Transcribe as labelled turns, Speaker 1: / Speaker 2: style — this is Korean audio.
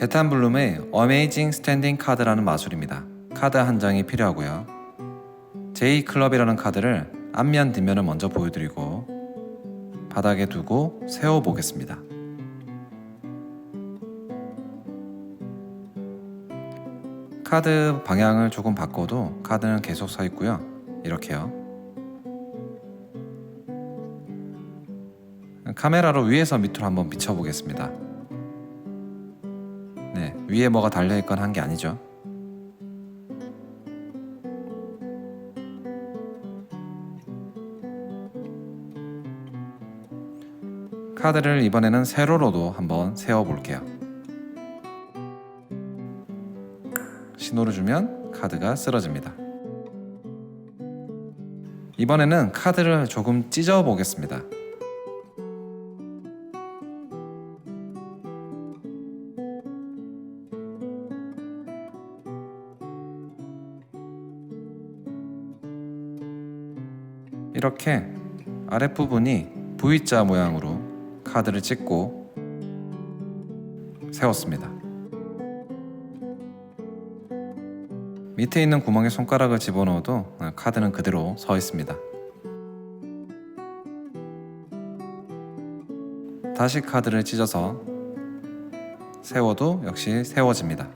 Speaker 1: 게탄블룸의 어메이징 스탠딩 카드라는 마술입니다. 카드 한 장이 필요하고요. J 클럽이라는 카드를 앞면 뒷면을 먼저 보여드리고 바닥에 두고 세워 보겠습니다. 카드 방향을 조금 바꿔도 카드는 계속 서 있고요. 이렇게요. 카메라로 위에서 밑으로 한번 비춰 보겠습니다. 네, 위에 뭐가 달려 있건 한 게 아니죠. 카드를 이번에는 세로로도 한번 세워 볼게요. 신호를 주면 카드가 쓰러집니다. 이번에는 카드를 조금 찢어 보겠습니다. 이렇게 아랫부분이 V자 모양으로 카드를 찍고 세웠습니다. 밑에 있는 구멍에 손가락을 집어넣어도 카드는 그대로 서 있습니다. 다시 카드를 찢어서 세워도 역시 세워집니다.